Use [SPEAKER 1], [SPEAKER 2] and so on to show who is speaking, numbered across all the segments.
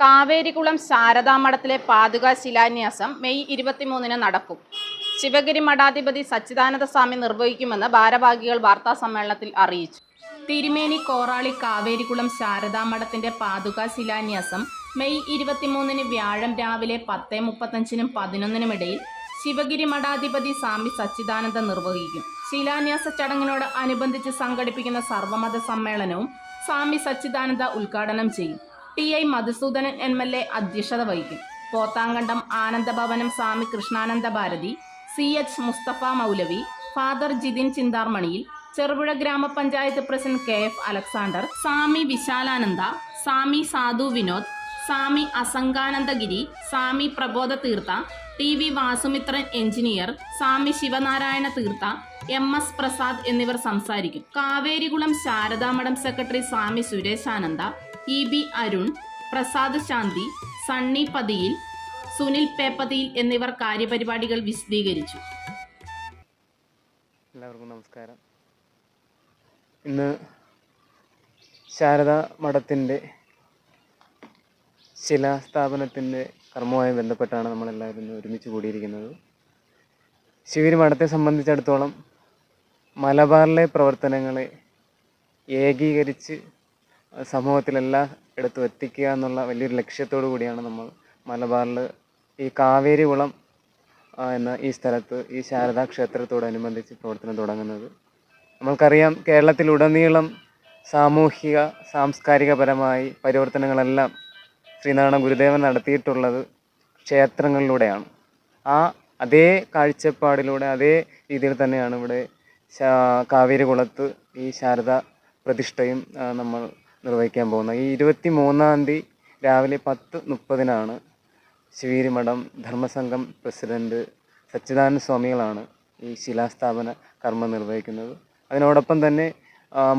[SPEAKER 1] Kaverikulam ശാരദാമഠത്തിലെ പാതുക ശിലാന്യാസം May ഇരുപത്തിമൂന്നിന് നടക്കും. ശിവഗിരി മഠാധിപതി സച്ചിദാനന്ദ സ്വാമി നിർവഹിക്കുമെന്ന് ഭാരവാഹികൾ വാർത്താ സമ്മേളനത്തിൽ അറിയിച്ചു. തിരുമേനി കോറാളി കാവേരികുളം ശാരദാമഠത്തിന്റെ പാതുക ശിലാന്യാസം മെയ് ഇരുപത്തിമൂന്നിന് വ്യാഴം രാവിലെ പത്ത് മുപ്പത്തഞ്ചിനും പതിനൊന്നിനും ഇടയിൽ ശിവഗിരി മഠാധിപതി സ്വാമി സച്ചിദാനന്ദ നിർവഹിക്കും. ശിലാന്യാസ ചടങ്ങിനോട് അനുബന്ധിച്ച് സംഘടിപ്പിക്കുന്ന സർവമത സമ്മേളനവും സ്വാമി സച്ചിദാനന്ദ ഉദ്ഘാടനം ചെയ്യും. T I Madhusoodanan M L A അധ്യക്ഷത വഹിക്കും. Pothamkandam Anandabhavanam Swami Krishnananda Bharathi C H Musthafa Moulavi father Jithin ചിന്താർമണിയിൽ Cherupuzha gramapanchayat president K F Alexander Swami Vishalananda Swami Sadhu Vinod Swami Asanganandagiri Swami Prabodha Theertha T V Vasumithran engineer Swami Sivanarayana Theertha M S Prasad എന്നിവർ സംസാരിക്കും. Kaverikulam Saradamadam secretary Swami Sureshananda E B Arun Prasad Shanthi Sunny Pathiyil Sunil Peppathiyil എന്നിവർ കാര്യപരിപാടികൾ വിശദീകരിച്ചു.
[SPEAKER 2] എല്ലാവർക്കും നമസ്കാരം. ഇന്ന് ശാരദ മഠത്തിന്റെ ശിലാസ്ഥാപനത്തിന്റെ കർമ്മവുമായി ബന്ധപ്പെട്ടാണ് നമ്മളെല്ലാവരും ഒരുമിച്ച് കൂടിയിരിക്കുന്നത്. ശിവരി മഠത്തെ സംബന്ധിച്ചിടത്തോളം മലബാറിലെ പ്രവർത്തനങ്ങളെ ഏകീകരിച്ച് സമൂഹത്തിലെല്ലാ ഇടത്തും എത്തിക്കുക എന്നുള്ള വലിയൊരു ലക്ഷ്യത്തോടു കൂടിയാണ് നമ്മൾ മലബാറിൽ ഈ കാവേരി കുളം എന്ന ഈ സ്ഥലത്ത് ഈ ശാരദാ ക്ഷേത്രത്തോടനുബന്ധിച്ച് പ്രവർത്തനം തുടങ്ങുന്നത്. നമ്മൾക്കറിയാം കേരളത്തിലുടനീളം സാമൂഹിക സാംസ്കാരികപരമായി പരിവർത്തനങ്ങളെല്ലാം ശ്രീനാരായണ ഗുരുദേവൻ നടത്തിയിട്ടുള്ളത് ക്ഷേത്രങ്ങളിലൂടെയാണ്. ആ അതേ കാഴ്ചപ്പാടിലൂടെ അതേ രീതിയിൽ തന്നെയാണ് ഇവിടെ കാവേരി കുളത്ത് ഈ ശാരദ പ്രതിഷ്ഠയും നമ്മൾ നിർവഹിക്കാൻ പോകുന്നത്. ഈ ഇരുപത്തി മൂന്നാം തീയതി രാവിലെ പത്ത് മുപ്പതിനാണ് ശിവഗിരി മഠം ധർമ്മസംഘം പ്രസിഡന്റ് സച്ചിദാനന്ദ സ്വാമികളാണ് ഈ ശിലാസ്ഥാപന കർമ്മം നിർവഹിക്കുന്നത്. അതിനോടൊപ്പം തന്നെ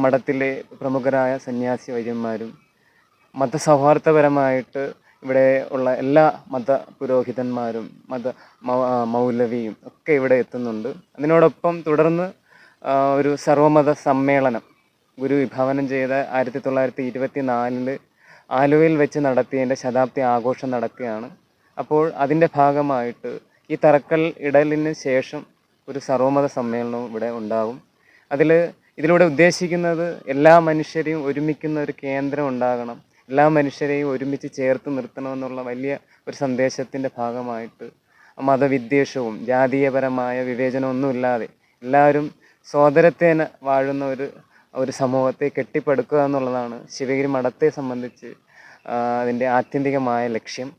[SPEAKER 2] മഠത്തിലെ പ്രമുഖരായ സന്യാസി വൈദ്യന്മാരും മതസൗഹാർദ്ദപരമായിട്ട് ഇവിടെ ഉള്ള എല്ലാ മത പുരോഹിതന്മാരും മത മൗലവിയും ഒക്കെ ഇവിടെ എത്തുന്നുണ്ട്. അതിനോടൊപ്പം തുടർന്ന് ഒരു സർവമത സമ്മേളനം ഗുരു വിഭാവനം ചെയ്ത ആയിരത്തി തൊള്ളായിരത്തി ഇരുപത്തി നാലിൽ ആലുവയിൽ വെച്ച് നടത്തിയതിന്റെ ശതാബ്ദി ആഘോഷം നടക്കുകയാണ് അപ്പോൾ അതിന്റെ ഭാഗമായിട്ട് ഈ തറക്കൽ ഇടലിന് ശേഷം ഒരു സർവമത സമ്മേളനവും ഇവിടെ ഉണ്ടാകും. അതിൽ ഇതിലൂടെ ഉദ്ദേശിക്കുന്നത് എല്ലാ മനുഷ്യരെയും ഒരുമിക്കുന്ന ഒരു കേന്ദ്രം ഉണ്ടാകണം. എല്ലാ മനുഷ്യരെയും ഒരുമിച്ച് ചേർത്ത് നിർത്തണമെന്നുള്ള വലിയ ഒരു സന്ദേശത്തിന്റെ ഭാഗമായിട്ട് മതവിദ്വേഷവും ജാതീയപരമായ വിവേചനമൊന്നുമില്ലാതെ എല്ലാവരും സോദരത്തേന വാഴുന്ന ഒരു ഒരു സമൂഹത്തെ കെട്ടിപ്പടുക്കുക എന്നുള്ളതാണ് ശിവഗിരി മഠത്തെ സംബന്ധിച്ച് അതിന്റെ ആത്യന്തികമായ ലക്ഷ്യം.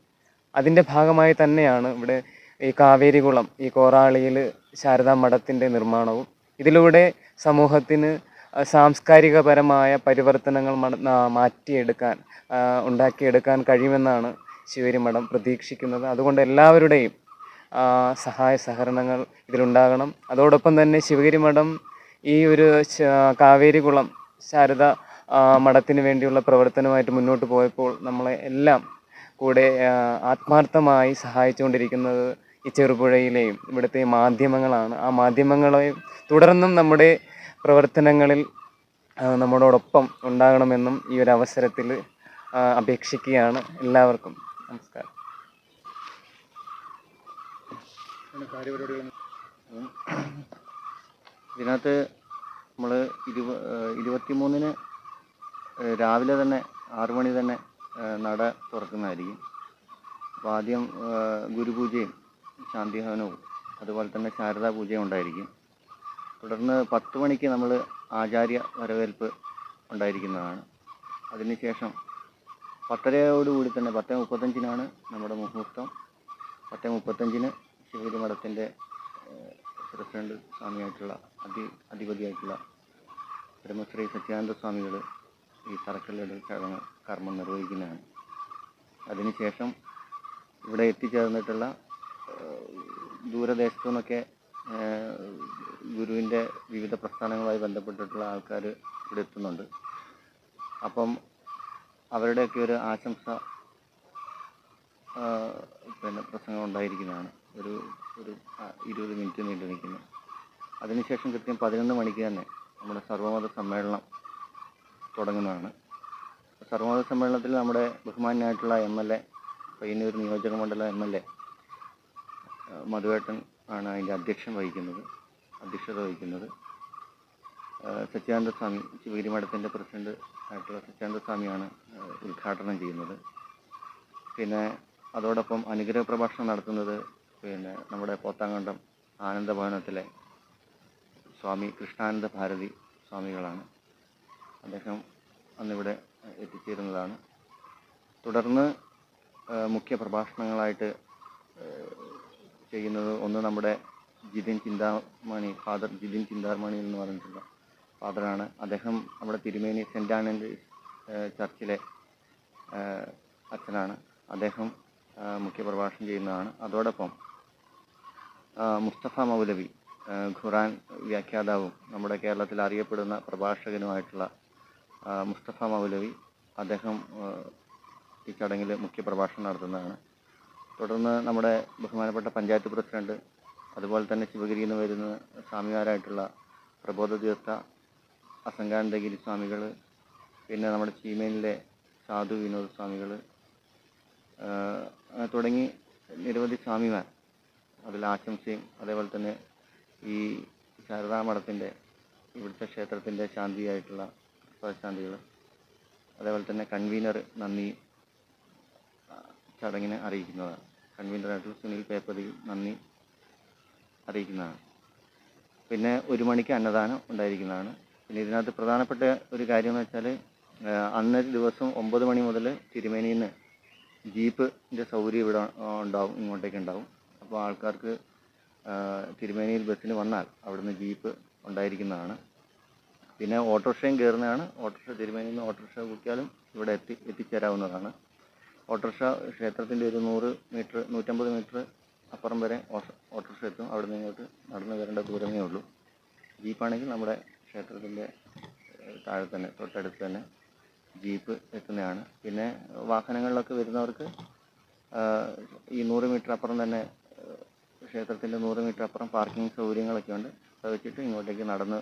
[SPEAKER 2] അതിന്റെ ഭാഗമായി തന്നെയാണ് ഇവിടെ ഈ കാവേരികുളം ഈ കോറാളിയിൽ ശാരദാ മഠത്തിന്റെ നിർമ്മാണവും. ഇതിലൂടെ സമൂഹത്തിന് സാംസ്കാരികപരമായ പരിവർത്തനങ്ങൾ മാറ്റിയെടുക്കാൻ ഉണ്ടാക്കിയെടുക്കാൻ കഴിയുമെന്നാണ് ശിവഗിരി മഠം പ്രതീക്ഷിക്കുന്നത്. അതുകൊണ്ട് എല്ലാവരുടെയും സഹായ സഹകരണങ്ങൾ ഇതിലുണ്ടാകണം. അതോടൊപ്പം തന്നെ ശിവഗിരി മഠം ഈ ഒരു കാവേരി കാവേരികുളം ശാരദ മഠത്തിന് വേണ്ടിയുള്ള പ്രവർത്തനമായിട്ട് മുന്നോട്ട് പോയപ്പോൾ നമ്മളെ എല്ലാം കൂടെ ആത്മാർത്ഥമായി സഹായിച്ചുകൊണ്ടിരിക്കുന്നത് ഈ ചെറുപുഴയിലെയും ഇവിടുത്തെ മാധ്യമങ്ങളാണ്. ആ മാധ്യമങ്ങളെ തുടർന്നും നമ്മുടെ പ്രവർത്തനങ്ങളിൽ നമ്മളോടൊപ്പം ഉണ്ടാകണമെന്നും ഈ ഒരു അവസരത്തിൽ അപേക്ഷിക്കുകയാണ് എല്ലാവർക്കും. നമസ്കാരം.
[SPEAKER 3] ഇതിനകത്ത് നമ്മൾ ഇരുപ ഇരുപത്തി മൂന്നിന് രാവിലെ തന്നെ ആറു മണി തന്നെ നട തുറക്കുന്നതായിരിക്കും. അപ്പോൾ ആദ്യം ഗുരുപൂജയും ശാന്തിഹവനവും അതുപോലെ തന്നെ ശാരദാ പൂജയും ഉണ്ടായിരിക്കും. തുടർന്ന് പത്ത് മണിക്ക് നമ്മൾ ആചാര്യ വരവേൽപ്പ് ഉണ്ടായിരിക്കുന്നതാണ്. അതിനുശേഷം പത്തരയോടുകൂടി തന്നെ പത്ത് മുപ്പത്തഞ്ചിനാണ് നമ്മുടെ മുഹൂർത്തം. പത്ത് മുപ്പത്തഞ്ചിന് ശിവഗിരി മഠത്തിന്റെ പ്രസിഡന്റ് സ്വാമിയായിട്ടുള്ള അധി അധിപതിയായിട്ടുള്ള ബ്രഹ്മശ്രീ സത്യാനന്ദ സ്വാമികൾ ഈ തറക്കല്ലിടൽ ചടങ്ങ് കർമ്മം നിർവഹിക്കുന്നതാണ്. അതിനുശേഷം ഇവിടെ എത്തിച്ചേർന്നിട്ടുള്ള ദൂരദേശത്തു നിന്നൊക്കെ ഗുരുവിന്റെ വിവിധ പ്രസ്ഥാനങ്ങളുമായി ബന്ധപ്പെട്ടിട്ടുള്ള ആൾക്കാർ ഇവിടെ എത്തുന്നുണ്ട്. അപ്പം അവരുടെയൊക്കെ ഒരു ആശംസ പിന്നെ പ്രസംഗം ഉണ്ടായിരിക്കുന്നതാണ്. ഒരു ഒരു ഇരുപത് മിനിറ്റ് നീണ്ടു നിൽക്കുന്നു. അതിനുശേഷം കൃത്യം പതിനൊന്ന് മണിക്ക് തന്നെ നമ്മുടെ സർവമത സമ്മേളനം തുടങ്ങുന്നതാണ്. സർവമത സമ്മേളനത്തിൽ നമ്മുടെ ബഹുമാനായിട്ടുള്ള എം എൽ എ പയ്യന്നൂർ നിയോജക മണ്ഡലം എം എൽ എ മധുവേട്ടൻ ആണ് അതിന്റെ അധ്യക്ഷൻ വഹിക്കുന്നത് അധ്യക്ഷത വഹിക്കുന്നത്. സത്യാനന്ദ സ്വാമി ശിവഗിരി മഠത്തിന്റെ പ്രസിഡന്റ് ആയിട്ടുള്ള സച്ചിദാനന്ദ സ്വാമിയാണ് ഉദ്ഘാടനം ചെയ്യുന്നത്. പിന്നെ അതോടൊപ്പം അനുഗ്രഹ പ്രഭാഷണം നടത്തുന്നത് പിന്നെ നമ്മുടെ പോത്താങ്കണ്ടം ആനന്ദഭവനത്തിലെ സ്വാമി കൃഷ്ണാനന്ദ ഭാരതി സ്വാമികളാണ്. അദ്ദേഹം അന്നിവിടെ എത്തിച്ചേരുന്നതാണ്. തുടർന്ന് മുഖ്യ പ്രഭാഷണങ്ങളായിട്ട് ചെയ്യുന്നത് ഒന്ന് നമ്മുടെ ജിതിൻ ചിന്താമണി ഫാദർ ജിതിൻ ചിന്താമണി എന്ന് പറഞ്ഞിട്ടുള്ള ഫാദറാണ്. അദ്ദേഹം നമ്മുടെ തിരുമേനി സെന്റ് ആനന്ദ് ചർച്ചിലെ അച്ഛനാണ്. അദ്ദേഹം മുഖ്യ പ്രഭാഷണം ചെയ്യുന്നതാണ്. അതോടൊപ്പം മുസ്തഫ മൗലവി ഖുറാൻ വ്യാഖ്യാതാവും. നമ്മുടെ കേരളത്തിൽ അറിയപ്പെടുന്ന പ്രഭാഷകനുമായിട്ടുള്ള മുസ്തഫ മൗലവി അദ്ദേഹം ഈ ചടങ്ങിൽ മുഖ്യ പ്രഭാഷണം നടത്തുന്നതാണ്. തുടർന്ന് നമ്മുടെ ബഹുമാനപ്പെട്ട പഞ്ചായത്ത് പ്രസിഡന്റ് അതുപോലെ തന്നെ ശിവഗിരിയിൽ നിന്ന് വരുന്ന സ്വാമിമാരായിട്ടുള്ള പ്രബോധ തീർത്ഥ അസംഗാനന്ദഗിരി സ്വാമികൾ പിന്നെ നമ്മുടെ ചീമേനിലെ സാധു വിനോദ സ്വാമികൾ തുടങ്ങി നിരവധി സ്വാമിമാർ. അതിൽ ആശംസയും അതേപോലെ തന്നെ ഈ ശാരദാ ഇവിടുത്തെ ക്ഷേത്രത്തിന്റെ ശാന്തിയായിട്ടുള്ള ശാന്തികൾ അതേപോലെ തന്നെ കൺവീനർ നന്ദി ചടങ്ങിനെ അറിയിക്കുന്നതാണ്. കൺവീനറായിട്ടുള്ള സുനിൽ പേപ്പതി നന്ദി അറിയിക്കുന്നതാണ്. പിന്നെ ഒരു മണിക്ക് അന്നദാനം ഉണ്ടായിരിക്കുന്നതാണ്. പിന്നെ ഇതിനകത്ത് പ്രധാനപ്പെട്ട ഒരു കാര്യം എന്ന് വെച്ചാൽ അന്നൊരു ദിവസം ഒമ്പത് മണി മുതൽ തിരുമേനിയിൽ നിന്ന് ജീപ്പിന്റെ സൗകര്യം ഇവിടെ ഉണ്ടാവും ഇങ്ങോട്ടേക്ക് ഉണ്ടാവും. അപ്പോൾ ആൾക്കാർക്ക് തിരുമേനിയിൽ ബസ്സിന് വന്നാൽ അവിടുന്ന് ജീപ്പ് ഉണ്ടായിരിക്കുന്നതാണ്. പിന്നെ ഓട്ടോറിക്ഷയും കയറുന്നതാണ്. ഓട്ടോറിക്ഷ തിരുമേനിയിൽ നിന്ന് ഓട്ടോറിക്ഷ കൂട്ടിയാലും ഇവിടെ എത്തി എത്തിച്ചേരാവുന്നതാണ്. ഓട്ടോറിക്ഷ ക്ഷേത്രത്തിന്റെ ഒരു നൂറ് മീറ്റർ നൂറ്റമ്പത് മീറ്റർ അപ്പുറം വരെ ഓട്ട- ഓട്ടോറിക്ഷ എത്തും. അവിടെ നിന്ന് ഇങ്ങോട്ട് നടന്നു വരേണ്ട ദൂരമേ ഉള്ളൂ. ജീപ്പാണെങ്കിൽ നമ്മുടെ ക്ഷേത്രത്തിന്റെ താഴെ തന്നെ തൊട്ടടുത്ത് തന്നെ ജീപ്പ് എത്തുന്നതാണ്. പിന്നെ വാഹനങ്ങളിലൊക്കെ വരുന്നവർക്ക് ഈ നൂറ് മീറ്റർ അപ്പുറം തന്നെ ക്ഷേത്രത്തിന്റെ നൂറ് മീറ്റർ അപ്പുറം പാർക്കിംഗ് സൗകര്യങ്ങളൊക്കെ ഉണ്ട്. അത് വെച്ചിട്ട് ഇങ്ങോട്ടേക്ക് നടന്ന്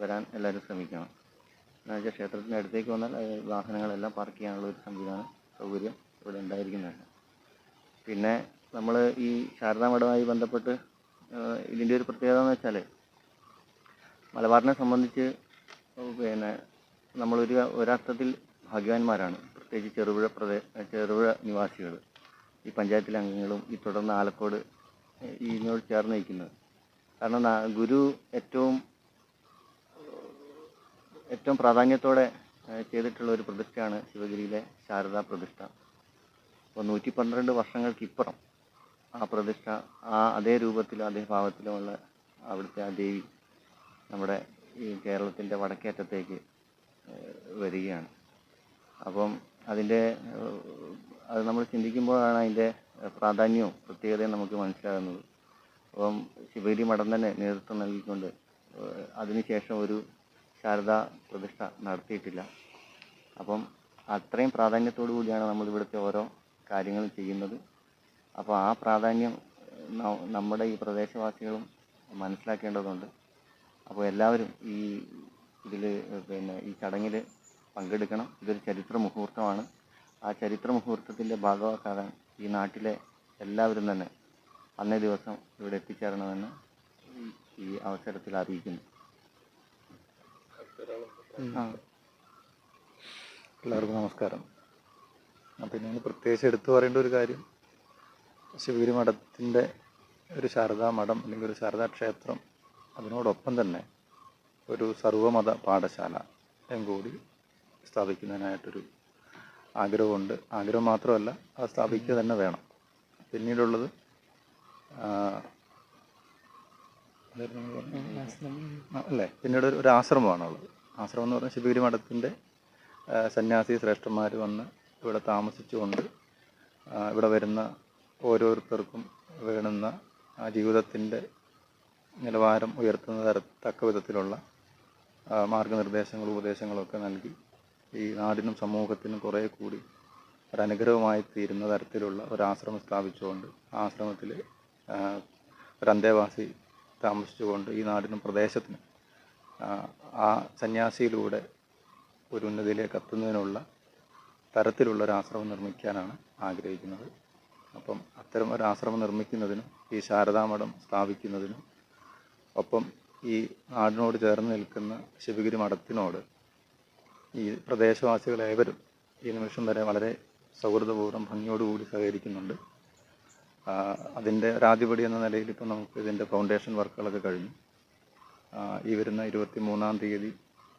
[SPEAKER 3] വരാൻ എല്ലാവരും ശ്രമിക്കണം. എന്നു വെച്ചാൽ ക്ഷേത്രത്തിന്റെ അടുത്തേക്ക് വന്നാൽ വാഹനങ്ങളെല്ലാം പാർക്ക് ചെയ്യാനുള്ള ഒരു സംവിധാനം സൗകര്യം ഇവിടെ ഉണ്ടായിരിക്കുന്നതാണ് പിന്നെ നമ്മൾ ഈ ശാരദാ മഠവുമായി ബന്ധപ്പെട്ട് ഇതിന്റെ ഒരു പ്രത്യേകത എന്ന് വെച്ചാൽ മലബാറിനെ സംബന്ധിച്ച് പിന്നെ നമ്മളൊരു ഒരർത്ഥത്തിൽ ഭാഗ്യവാന്മാരാണ്. പ്രത്യേകിച്ച് ചെറുപുഴ പ്രദേ ചെറുപുഴ നിവാസികൾ ഈ പഞ്ചായത്തിലെ അംഗങ്ങളും ഈ തുടർന്ന് ആലക്കോട് ഇതിനോട് ചേർന്ന് നിൽക്കുന്നത്. കാരണം ഗുരു ഏറ്റവും ഏറ്റവും പ്രാധാന്യത്തോടെ ചെയ്തിട്ടുള്ള ഒരു പ്രതിഷ്ഠയാണ് ശിവഗിരിയിലെ ശാരദാ പ്രതിഷ്ഠ. അപ്പോൾ നൂറ്റി പന്ത്രണ്ട് വർഷങ്ങൾക്കിപ്പുറം ആ പ്രതിഷ്ഠ ആ അതേ രൂപത്തിലും അതേ ഭാവത്തിലുമുള്ള അവിടുത്തെ ആ ദേവി നമ്മുടെ ഈ കേരളത്തിന്റെ വടക്കേ അറ്റത്തേക്ക് വരികയാണ്. അപ്പം അതിന്റെ അത് നമ്മൾ ചിന്തിക്കുമ്പോഴാണ് അതിന്റെ പ്രാധാന്യവും പ്രത്യേകതയും നമുക്ക് മനസ്സിലാകുന്നത്. അപ്പം ശിവഗിരി മഠം തന്നെ നേതൃത്വം നൽകിക്കൊണ്ട് അതിനുശേഷം ഒരു ശാരദാ പ്രതിഷ്ഠ നടത്തിയിട്ടില്ല. അപ്പം അത്രയും പ്രാധാന്യത്തോടു കൂടിയാണ് നമ്മൾ ഇവിടുത്തെ ഓരോ കാര്യങ്ങളും ചെയ്യുന്നത്. അപ്പോൾ ആ പ്രാധാന്യം നമ്മുടെ ഈ പ്രദേശവാസികളും മനസ്സിലാക്കേണ്ടതുണ്ട്. അപ്പോൾ എല്ലാവരും ഈ ഇതിൽ പിന്നെ ഈ ചടങ്ങിൽ പങ്കെടുക്കണം. ഇതൊരു ചരിത്ര മുഹൂർത്തമാണ്. ആ ചരിത്ര മുഹൂർത്തത്തിന്റെ ഭാഗമാക്കാൻ ഈ നാട്ടിലെ എല്ലാവരും തന്നെ അന്നേ ദിവസം ഇവിടെ എത്തിച്ചേരണമെന്ന് ഈ- അവസരത്തിൽ അറിയിക്കുന്നു.
[SPEAKER 4] എല്ലാവർക്കും നമസ്കാരം. പിന്നെ ഇനി പ്രത്യേകിച്ച് എടുത്തു പറയേണ്ട ഒരു കാര്യം ശിവഗിരി മഠത്തിന്റെ ഒരു ശാരദാ മഠം അല്ലെങ്കിൽ ഒരു ശാരദാ ക്ഷേത്രം അതിനോടൊപ്പം തന്നെ ഒരു സർവമത പാഠശാല കൂടി സ്ഥാപിക്കുന്നതിനായിട്ടൊരു ആഗ്രഹമുണ്ട്. ആഗ്രഹം മാത്രമല്ല അത് സ്ഥാപിക്കുക തന്നെ വേണം. പിന്നീടുള്ളത്? അല്ലേ? പിന്നീട് ഒരു- ആശ്രമമാണുള്ളത്. ആശ്രമം എന്ന് പറഞ്ഞാൽ ശിവഗിരി മഠത്തിന്റെ സന്യാസി ശ്രേഷ്ഠന്മാർ വന്ന് ഇവിടെ താമസിച്ചുകൊണ്ട് ഇവിടെ വരുന്ന ഓരോരുത്തർക്കും വേണുന്ന ജീവിതത്തിന്റെ നിലവാരം ഉയർത്തുന്ന തര തക്ക വിധത്തിലുള്ള മാർഗനിർദ്ദേശങ്ങളും ഉപദേശങ്ങളും ഒക്കെ നൽകി ഈ നാടിനും സമൂഹത്തിനും കുറേ കൂടി ഒരനുഗ്രഹമായി തീരുന്ന തരത്തിലുള്ള ഒരാശ്രമം സ്ഥാപിച്ചുകൊണ്ട് ആ ആശ്രമത്തിൽ ഒരു അന്തേവാസി താമസിച്ചുകൊണ്ട് ഈ നാടിനും പ്രദേശത്തിനും ആ സന്യാസിയിലൂടെ ഒരു ഉന്നതിയിലേക്ക് എത്തുന്നതിനുള്ള തരത്തിലുള്ള ഒരു ആശ്രമം നിർമ്മിക്കാനാണ് ആഗ്രഹിക്കുന്നത്. അപ്പം അത്തരം ഒരു ആശ്രമം നിർമ്മിക്കുന്നതിനും ഈ ശാരദാമഠം സ്ഥാപിക്കുന്നതിനും ഒപ്പം ഈ നാടിനോട് ചേർന്ന് നിൽക്കുന്ന ശിവഗിരി മഠത്തിനോട് ഈ പ്രദേശവാസികൾ ഏവരും ഈ നിമിഷം വരെ വളരെ സൗഹൃദപൂർവം ഭംഗിയോടുകൂടി സഹകരിക്കുന്നുണ്ട്. അതിന്റെ ഒരാദ്യപടി എന്ന നിലയിൽ ഇപ്പോൾ നമുക്ക് ഇതിന്റെ ഫൗണ്ടേഷൻ വർക്കുകളൊക്കെ കഴിഞ്ഞു. ഈ വരുന്ന ഇരുപത്തി മൂന്നാം തീയതി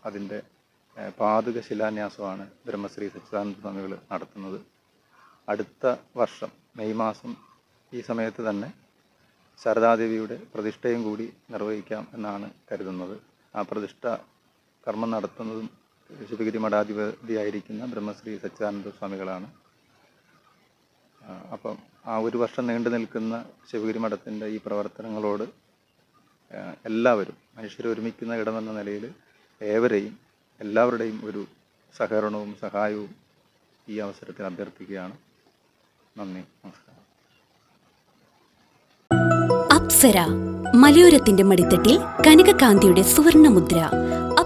[SPEAKER 4] അതിന്റെ പാതുക ശിലാന്യാസമാണ് ബ്രഹ്മശ്രീ സച്ചിദാനന്ദ സ്വാമികൾ നടത്തുന്നത്. അടുത്ത വർഷം മെയ് മാസം ഈ സമയത്ത് തന്നെ ശാരദാദേവിയുടെ പ്രതിഷ്ഠയും കൂടി നിർവഹിക്കാം എന്നാണ് കരുതുന്നത്. ആ പ്രതിഷ്ഠ കർമ്മം നടത്തുന്നതും ശിവഗിരി മഠാധിപതിയായിരിക്കുന്ന ബ്രഹ്മശ്രീ സച്ചിദാനന്ദ സ്വാമികളാണ്. അപ്പം ആ ഒരു വർഷം നീണ്ടു നിൽക്കുന്ന ശിവഗിരി മഠത്തിന്റെ ഈ പ്രവർത്തനങ്ങളോട് എല്ലാവരും മനുഷ്യർ ഒരുമിക്കുന്ന ഇടമെന്ന നിലയിൽ ഏവരെയും എല്ലാവരുടെയും ഒരു സഹകരണവും സഹായവും ഈ അവസരത്തിൽ അഭ്യർത്ഥിക്കുകയാണ്. നന്ദി നമസ്കാരം.
[SPEAKER 5] അപ്സര മലയോരത്തിന്റെ മടിത്തട്ടിൽ കനകകാന്തിയുടെ സുവർണമുദ്ര.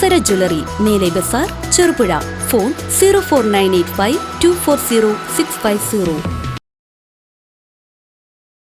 [SPEAKER 5] അപ്സര ജ്വല്ലറി മേലെ Bazar Cherupuzha. Phone zero four nine eight five two four zero six five zero.